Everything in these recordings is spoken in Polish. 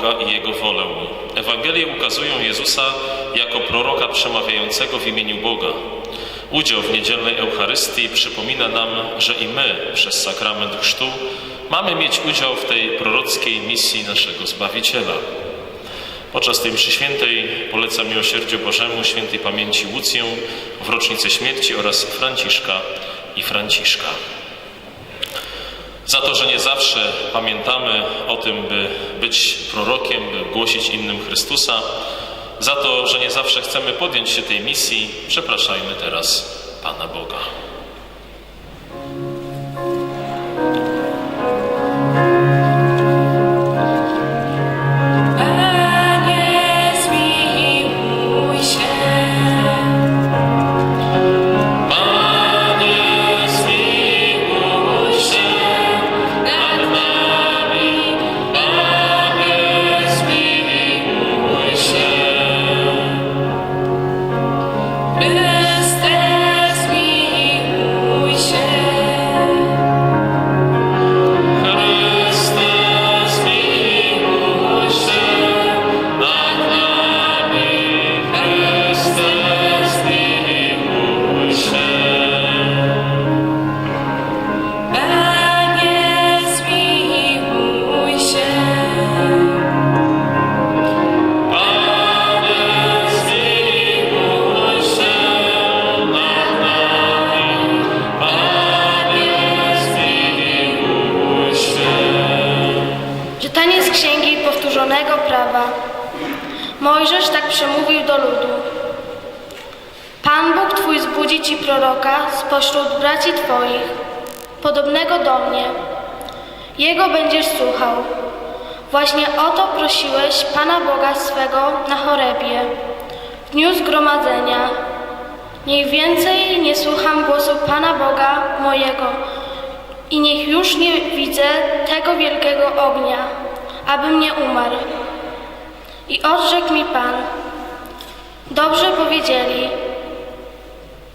Boga i Jego wolę. Ewangelie ukazują Jezusa jako proroka przemawiającego w imieniu Boga. Udział w niedzielnej Eucharystii przypomina nam, że i my przez sakrament chrztu mamy mieć udział w tej prorockiej misji naszego Zbawiciela. Podczas tej mszy świętej polecam miłosierdziu Bożemu świętej pamięci Łucję w rocznicę śmierci oraz Franciszka i Franciszka. Za to, że nie zawsze pamiętamy o tym, by być prorokiem, by głosić innym Chrystusa, za to, że nie zawsze chcemy podjąć się tej misji, przepraszajmy teraz Pana Boga. Prawa. Mojżesz tak przemówił do ludu. Pan Bóg Twój zbudzi Ci proroka spośród braci Twoich, podobnego do mnie. Jego będziesz słuchał. Właśnie o to prosiłeś Pana Boga swego na Chorebie, w dniu zgromadzenia. Niech więcej nie słucham głosu Pana Boga mojego i niech już nie widzę tego wielkiego ognia, abym nie umarł. I odrzekł mi Pan, dobrze powiedzieli,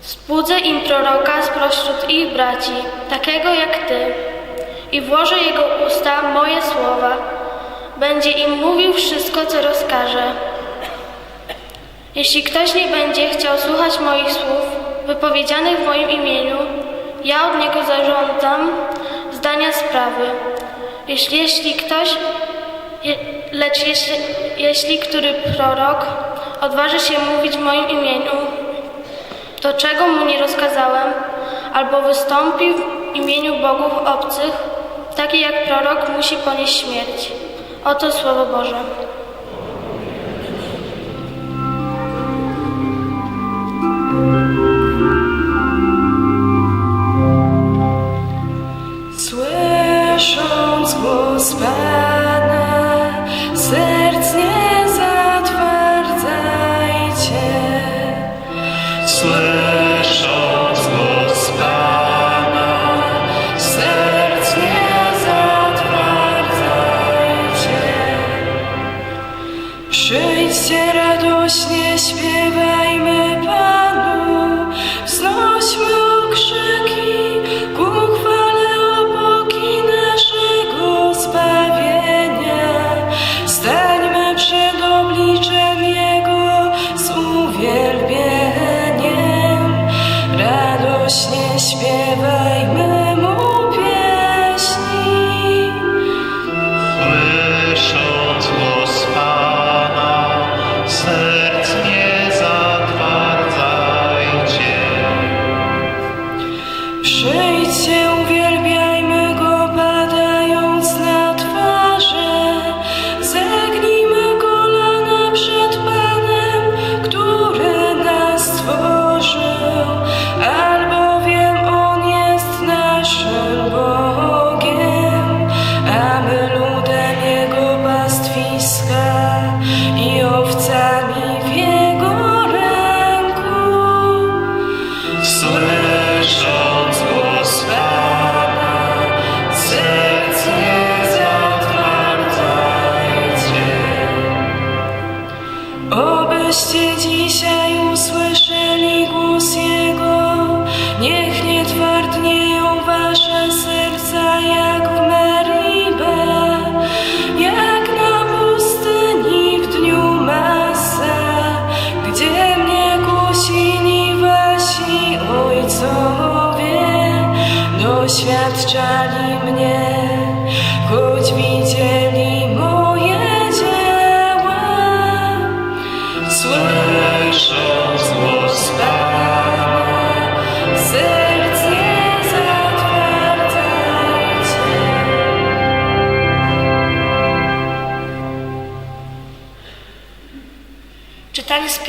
zbudzę im proroka spośród ich braci, takiego jak Ty, i włożę jego usta moje słowa, będzie im mówił wszystko, co rozkaże. Jeśli ktoś nie będzie chciał słuchać moich słów wypowiedzianych w moim imieniu, ja od niego zażądam zdania sprawy. Jeśli, jeśli ktoś, je, lecz jeśli, jeśli który prorok odważy się mówić w moim imieniu, to czego mu nie rozkazałem, albo wystąpi w imieniu bogów obcych, taki jak prorok musi ponieść śmierć. Oto Słowo Boże. Słysząc głos Pana,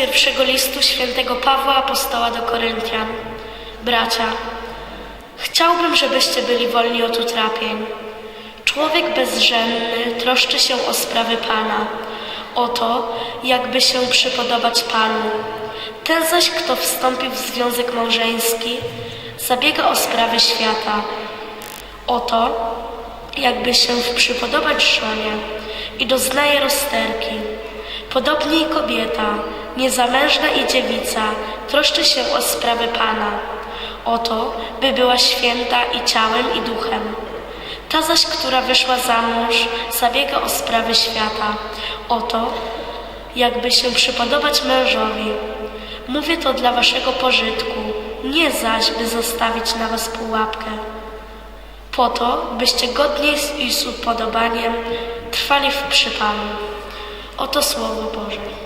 pierwszego listu świętego Pawła Apostoła do Koryntian. Bracia, chciałbym, żebyście byli wolni od utrapień. Człowiek bezżenny troszczy się o sprawy Pana, o to, jakby się przypodobać Panu. Ten zaś, kto wstąpił w związek małżeński, zabiega o sprawy świata, o to, jakby się przypodobać żonie i doznaje rozterki. Podobnie i kobieta, niezamężna i dziewica, troszczy się o sprawy Pana, o to, by była święta i ciałem, i duchem. Ta zaś, która wyszła za mąż, zabiega o sprawy świata, o to, jakby się przypodobać mężowi. Mówię to dla waszego pożytku, nie zaś, by zostawić na was pułapkę po to, byście godnie i z upodobaniem trwali w przypanu. Oto Słowo Boże.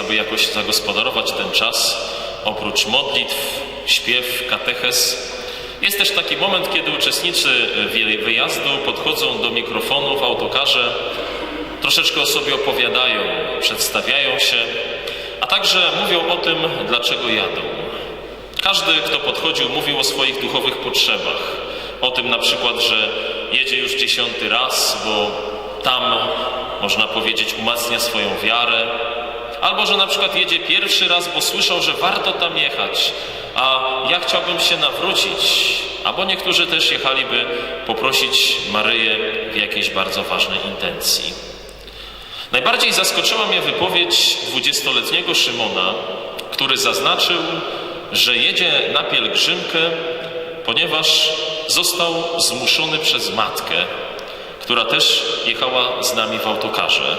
Aby jakoś zagospodarować ten czas, oprócz modlitw, śpiew, katechez, jest też taki moment, kiedy uczestnicy wy- wyjazdu podchodzą do mikrofonu w autokarze, troszeczkę o sobie opowiadają, przedstawiają się, a także mówią o tym, dlaczego jadą. Każdy, kto podchodził, mówił o swoich duchowych potrzebach. O tym na przykład, że jedzie już dziesiąty raz, bo tam, można powiedzieć, umacnia swoją wiarę. Albo, że na przykład jedzie pierwszy raz, bo słyszał, że warto tam jechać, a ja chciałbym się nawrócić. Albo niektórzy też jechaliby poprosić Maryję w jakiejś bardzo ważnej intencji. Najbardziej zaskoczyła mnie wypowiedź dwudziestoletniego Szymona, który zaznaczył, że jedzie na pielgrzymkę, ponieważ został zmuszony przez matkę, która też jechała z nami w autokarze.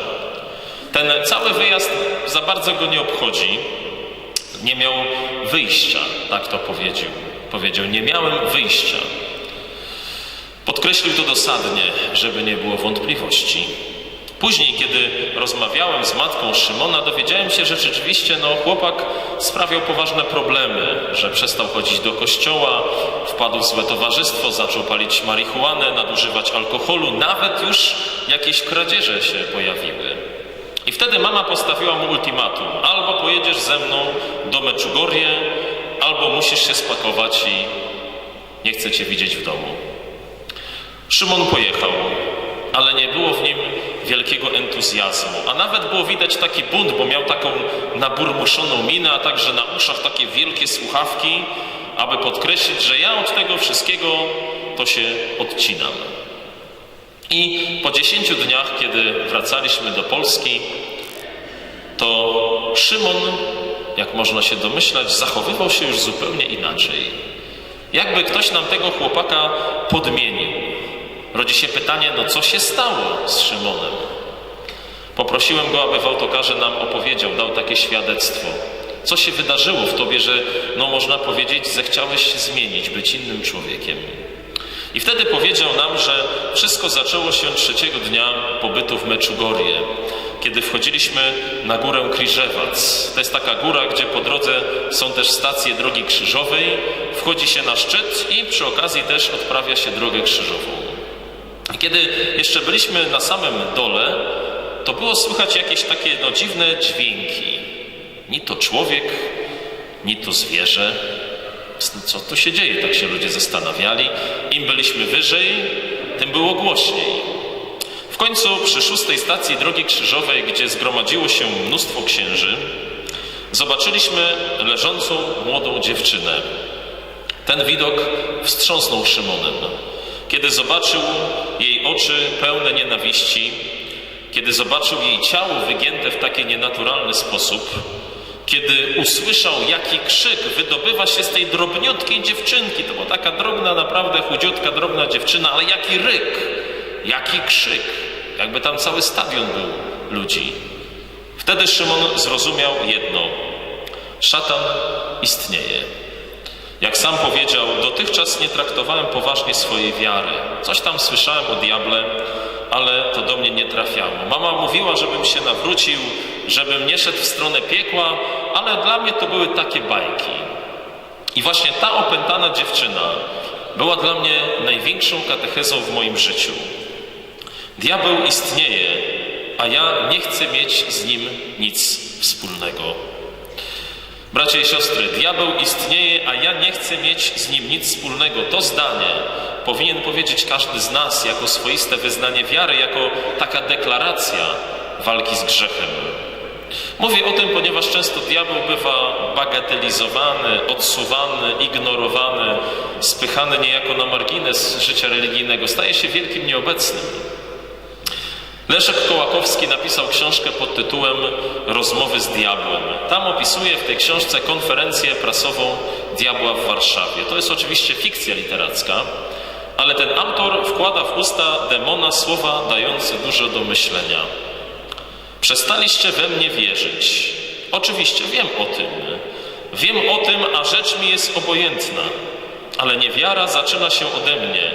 Ten cały wyjazd za bardzo go nie obchodzi. Nie miał wyjścia, tak to powiedział. Powiedział, nie miałem wyjścia. Podkreślił to dosadnie, żeby nie było wątpliwości. Później, kiedy rozmawiałem z matką Szymona, dowiedziałem się, że rzeczywiście no, chłopak sprawiał poważne problemy, że przestał chodzić do kościoła, wpadł w złe towarzystwo, zaczął palić marihuanę, nadużywać alkoholu, nawet już jakieś kradzieże się pojawiły. I wtedy mama postawiła mu ultimatum: albo pojedziesz ze mną do Meczugorje, albo musisz się spakować i nie chcę cię widzieć w domu. Szymon pojechał, ale nie było w nim wielkiego entuzjazmu, a nawet było widać taki bunt, bo miał taką naburmuszoną minę, a także na uszach takie wielkie słuchawki, aby podkreślić, że ja od tego wszystkiego to się odcinam. I po dziesięciu dniach, kiedy wracaliśmy do Polski, to Szymon, jak można się domyślać, zachowywał się już zupełnie inaczej. Jakby ktoś nam tego chłopaka podmienił. Rodzi się pytanie, no co się stało z Szymonem? Poprosiłem go, aby w autokarze nam opowiedział, dał takie świadectwo. Co się wydarzyło w tobie, że, no można powiedzieć, zechciałeś się zmienić, być innym człowiekiem? I wtedy powiedział nam, że wszystko zaczęło się trzeciego dnia pobytu w Meczugorie, kiedy wchodziliśmy na górę Kriżewac. To jest taka góra, gdzie po drodze są też stacje drogi krzyżowej. Wchodzi się na szczyt i przy okazji też odprawia się drogę krzyżową. I kiedy jeszcze byliśmy na samym dole, to było słychać jakieś takie no, dziwne dźwięki. Ni to człowiek, ni to zwierzę. Co tu się dzieje? Tak się ludzie zastanawiali. Im byliśmy wyżej, tym było głośniej. W końcu przy szóstej stacji Drogi Krzyżowej, gdzie zgromadziło się mnóstwo księży, zobaczyliśmy leżącą młodą dziewczynę. Ten widok wstrząsnął Szymonem. Kiedy zobaczył jej oczy pełne nienawiści, kiedy zobaczył jej ciało wygięte w taki nienaturalny sposób, kiedy usłyszał, jaki krzyk wydobywa się z tej drobniutkiej dziewczynki, to była taka drobna, naprawdę chudziutka, drobna dziewczyna, ale jaki ryk, jaki krzyk, jakby tam cały stadion był ludzi. Wtedy Szymon zrozumiał jedno: szatan istnieje. Jak sam powiedział, dotychczas nie traktowałem poważnie swojej wiary. Coś tam słyszałem o diable, ale to do mnie nie trafiało. Mama mówiła, żebym się nawrócił, żebym nie szedł w stronę piekła, ale dla mnie to były takie bajki. I właśnie ta opętana dziewczyna była dla mnie największą katechezą w moim życiu. Diabeł istnieje, a ja nie chcę mieć z nim nic wspólnego. Bracia i siostry, diabeł istnieje, a ja nie chcę mieć z nim nic wspólnego. To zdanie powinien powiedzieć każdy z nas jako swoiste wyznanie wiary, jako taka deklaracja walki z grzechem. Mówię o tym, ponieważ często diabeł bywa bagatelizowany, odsuwany, ignorowany, spychany niejako na margines życia religijnego, staje się wielkim nieobecnym. Leszek Kołakowski napisał książkę pod tytułem Rozmowy z diabłem. Tam opisuje w tej książce konferencję prasową diabła w Warszawie. To jest oczywiście fikcja literacka, ale ten autor wkłada w usta demona słowa dające dużo do myślenia. Przestaliście we mnie wierzyć. Oczywiście wiem o tym. Wiem o tym, a rzecz mi jest obojętna. Ale niewiara zaczyna się ode mnie.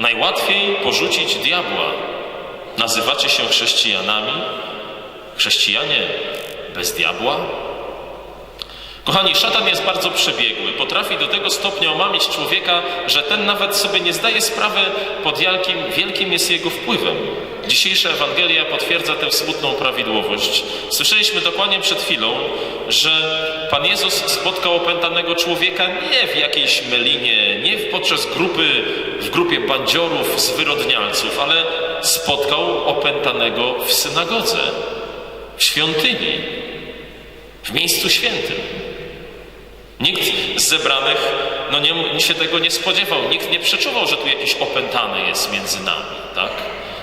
Najłatwiej porzucić diabła. Nazywacie się chrześcijanami? Chrześcijanie bez diabła? Kochani, szatan jest bardzo przebiegły. Potrafi do tego stopnia omamić człowieka, że ten nawet sobie nie zdaje sprawy, pod jakim wielkim jest jego wpływem. Dzisiejsza Ewangelia potwierdza tę smutną prawidłowość. Słyszeliśmy dokładnie przed chwilą, że Pan Jezus spotkał opętanego człowieka nie w jakiejś melinie, nie podczas grupy, w grupie bandziorów, zwyrodnialców, ale spotkał opętanego w synagodze, w świątyni, w miejscu świętym. Nikt z zebranych no nie, się tego nie spodziewał. Nikt nie przeczuwał, że tu jakiś opętany jest między nami. Tak?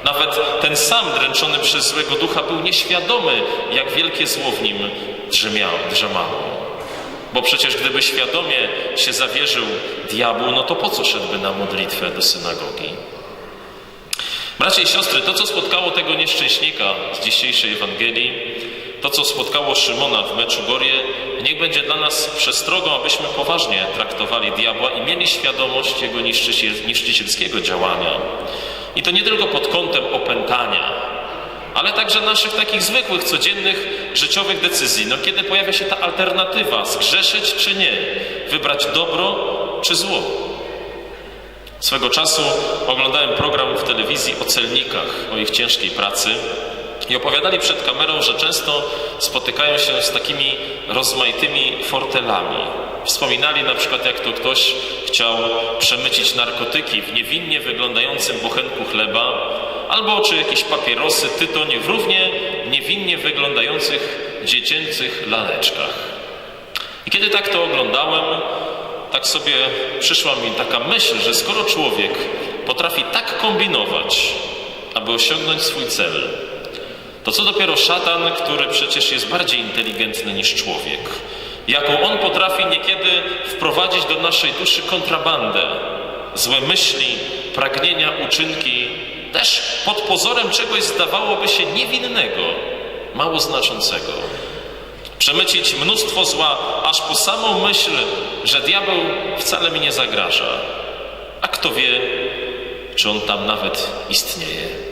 Nawet ten sam dręczony przez złego ducha był nieświadomy, jak wielkie zło w nim drzemiało, drzemało. Bo przecież gdyby świadomie się zawierzył diabłu, no to po co szedłby na modlitwę do synagogi? Bracia i siostry, to co spotkało tego nieszczęśnika z dzisiejszej Ewangelii, to co spotkało Szymona w Meczugorie, niech będzie dla nas przestrogą, abyśmy poważnie traktowali diabła i mieli świadomość jego niszczycielskiego działania. I to nie tylko pod kątem opętania, ale także naszych takich zwykłych, codziennych, życiowych decyzji. No kiedy pojawia się ta alternatywa, zgrzeszyć czy nie, wybrać dobro czy zło. Swego czasu oglądałem program w telewizji o celnikach, o ich ciężkiej pracy i opowiadali przed kamerą, że często spotykają się z takimi rozmaitymi fortelami. Wspominali na przykład, jak to ktoś chciał przemycić narkotyki w niewinnie wyglądającym bochenku chleba, albo czy jakieś papierosy, tytoń w równie niewinnie wyglądających dziecięcych laleczkach. I kiedy tak to oglądałem, tak sobie przyszła mi taka myśl, że skoro człowiek potrafi tak kombinować, aby osiągnąć swój cel, to co dopiero szatan, który przecież jest bardziej inteligentny niż człowiek, jaką on potrafi niekiedy wprowadzić do naszej duszy kontrabandę, złe myśli, pragnienia, uczynki, też pod pozorem czegoś zdawałoby się niewinnego, mało znaczącego. Przemycić mnóstwo zła, aż po samą myśl, że diabeł wcale mi nie zagraża. A kto wie, czy on tam nawet istnieje.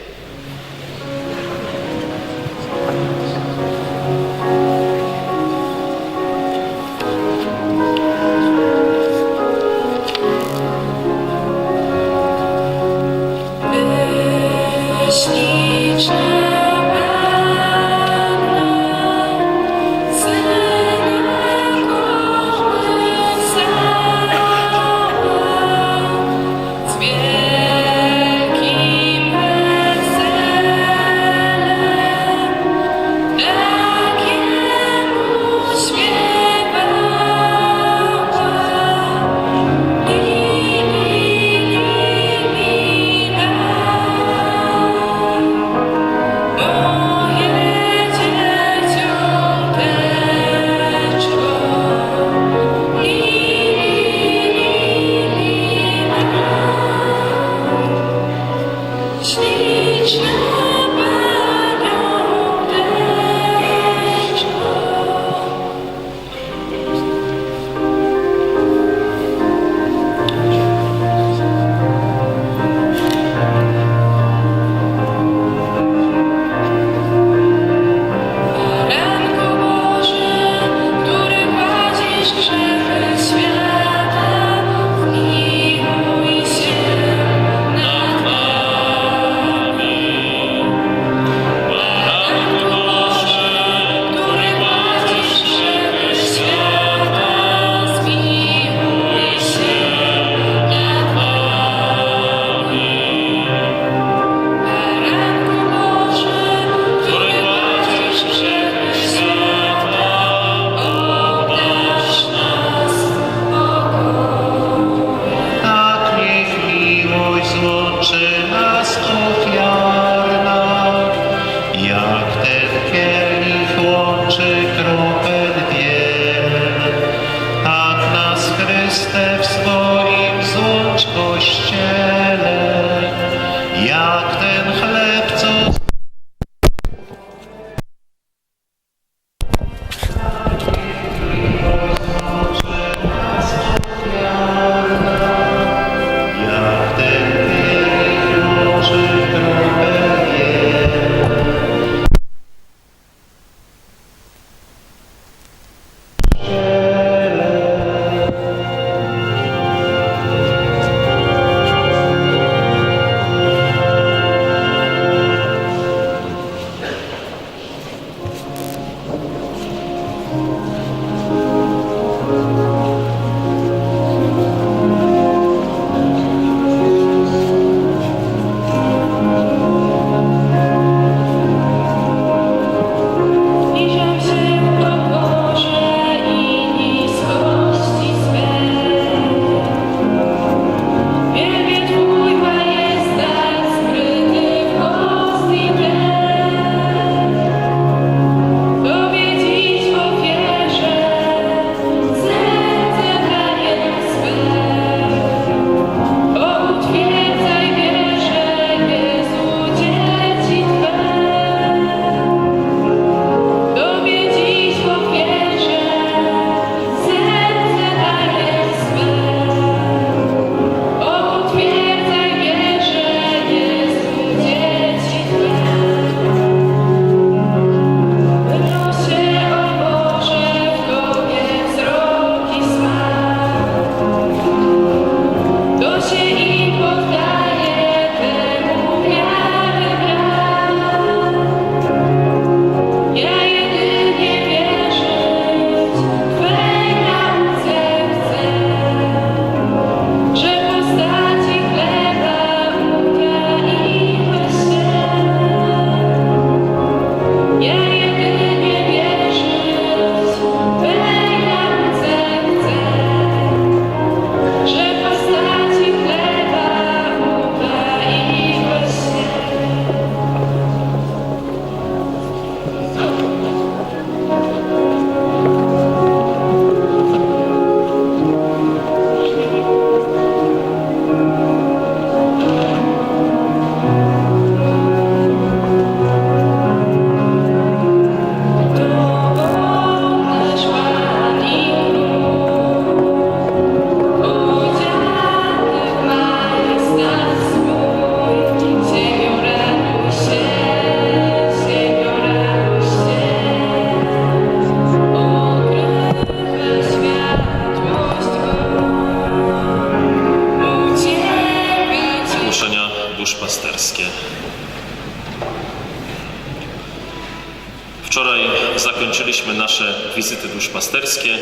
Zakończyliśmy nasze wizyty duszpasterskie.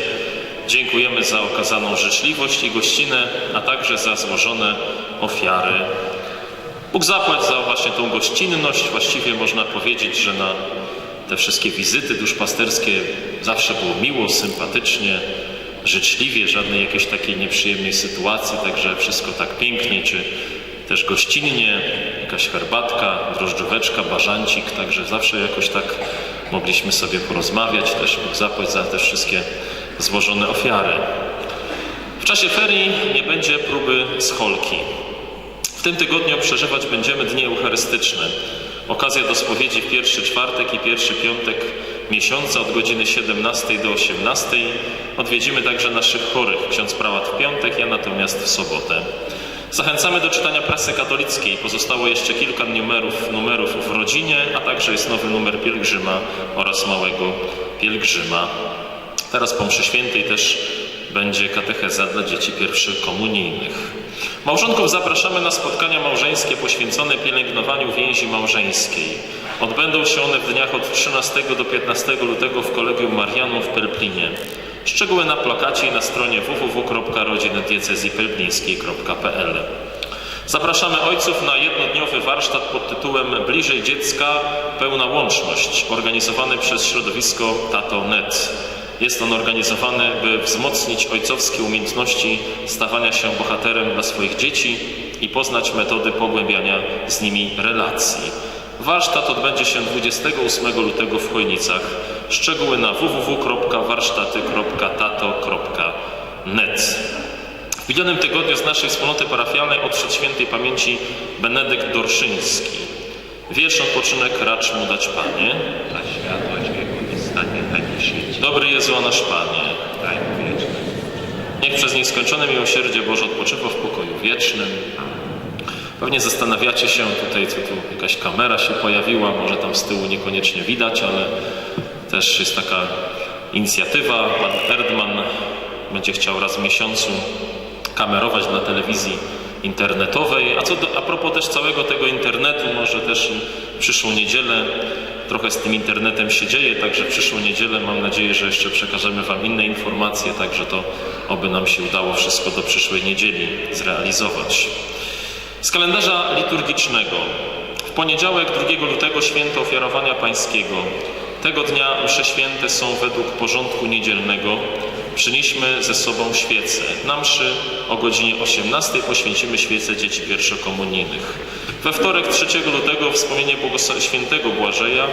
Dziękujemy za okazaną życzliwość i gościnę, a także za złożone ofiary. Bóg zapłać za właśnie tą gościnność. Właściwie można powiedzieć, że na te wszystkie wizyty duszpasterskie zawsze było miło, sympatycznie, życzliwie, żadnej jakiejś takiej nieprzyjemnej sytuacji, także wszystko tak pięknie, czy też gościnnie, jakaś herbatka, drożdżóweczka, bażancik, także zawsze jakoś tak mogliśmy sobie porozmawiać, też Bóg zapłać za te wszystkie złożone ofiary. W czasie ferii nie będzie próby scholki. W tym tygodniu przeżywać będziemy dni eucharystyczne. Okazja do spowiedzi w pierwszy czwartek i pierwszy piątek miesiąca od godziny 17 do 18. Odwiedzimy także naszych chorych. Ksiądz prałat w piątek, ja natomiast w sobotę. Zachęcamy do czytania prasy katolickiej. Pozostało jeszcze kilka numerów, numerów w rodzinie, a także jest nowy numer pielgrzyma oraz małego pielgrzyma. Teraz po mszy świętej też będzie katecheza dla dzieci pierwszykomunijnych. Małżonków zapraszamy na spotkania małżeńskie poświęcone pielęgnowaniu więzi małżeńskiej. Odbędą się one w dniach od 13 do 15 lutego w Kolegium Marianum w Pelplinie. Szczegóły na plakacie i na stronie www.rodzinodiecezji-pelplińskiej.pl Zapraszamy ojców na jednodniowy warsztat pod tytułem Bliżej dziecka pełna łączność, organizowany przez środowisko Tato.net. Jest on organizowany, by wzmocnić ojcowskie umiejętności stawania się bohaterem dla swoich dzieci i poznać metody pogłębiania z nimi relacji. Warsztat odbędzie się 28 lutego w Chojnicach. Szczegóły na www.warsztaty.tato.net. W minionym tygodniu z naszej wspólnoty parafialnej odszedł świętej pamięci Benedykt Dorszyński. Wieczny odpoczynek racz mu dać Panie. Dla światła Jego i stanie na nie świeci. Dobry Jezu, a nasz Panie. Daj mu wieczne. Niech przez nieskończone miłosierdzie Boże odpoczywa w pokoju wiecznym. Pewnie zastanawiacie się tutaj, co tu jakaś kamera się pojawiła, może tam z tyłu niekoniecznie widać, ale też jest taka inicjatywa. Pan Erdman będzie chciał raz w miesiącu kamerować na telewizji internetowej. A, co do, a propos też całego tego internetu, może też przyszłą niedzielę trochę z tym internetem się dzieje, także przyszłą niedzielę mam nadzieję, że jeszcze przekażemy Wam inne informacje, także to oby nam się udało wszystko do przyszłej niedzieli zrealizować. Z kalendarza liturgicznego. W poniedziałek 2 lutego święto ofiarowania pańskiego. Tego dnia msze święte są według porządku niedzielnego. Przynieśmy ze sobą świece. Na mszy o godzinie 18 poświęcimy świece dzieci pierwszokomunijnych. We wtorek 3 lutego wspomnienie błogos- świętego Błażeja,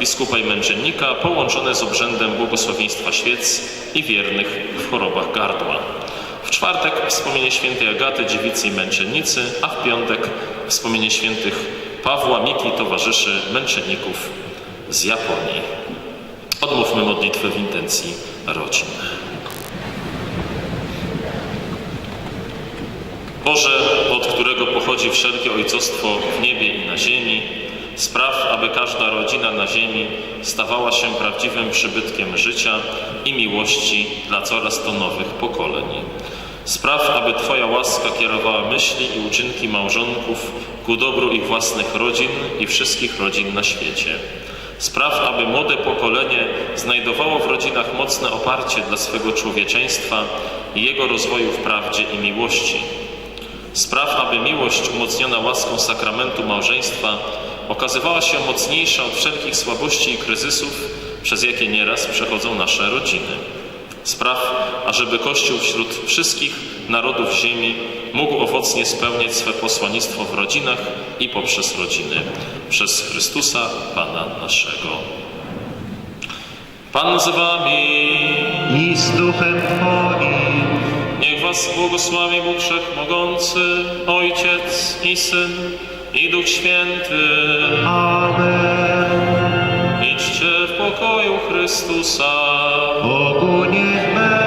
biskupa i męczennika, połączone z obrzędem błogosławieństwa świec i wiernych w chorobach gardła. Czwartek wspomnienie świętej Agaty, dziewicy i męczennicy, a w piątek wspomnienie świętych Pawła, Miki towarzyszy męczenników z Japonii. Odmówmy modlitwę w intencji rodzin. Boże, od którego pochodzi wszelkie ojcostwo w niebie i na ziemi, spraw, aby każda rodzina na ziemi stawała się prawdziwym przybytkiem życia i miłości dla coraz to nowych pokoleń. Spraw, aby Twoja łaska kierowała myśli i uczynki małżonków ku dobru ich własnych rodzin i wszystkich rodzin na świecie. Spraw, aby młode pokolenie znajdowało w rodzinach mocne oparcie dla swego człowieczeństwa i jego rozwoju w prawdzie i miłości. Spraw, aby miłość umocniona łaską sakramentu małżeństwa okazywała się mocniejsza od wszelkich słabości i kryzysów, przez jakie nieraz przechodzą nasze rodziny. Spraw, ażeby Kościół wśród wszystkich narodów ziemi mógł owocnie spełniać swe posłannictwo w rodzinach i poprzez rodziny. Przez Chrystusa, Pana naszego. Pan z Wami. I z duchem Twoim. Niech was błogosławi Bóg Wszechmogący, Ojciec i Syn i Duch Święty. Amen. Idźcie w pokoju Chrystusa. Bogu niech będzie.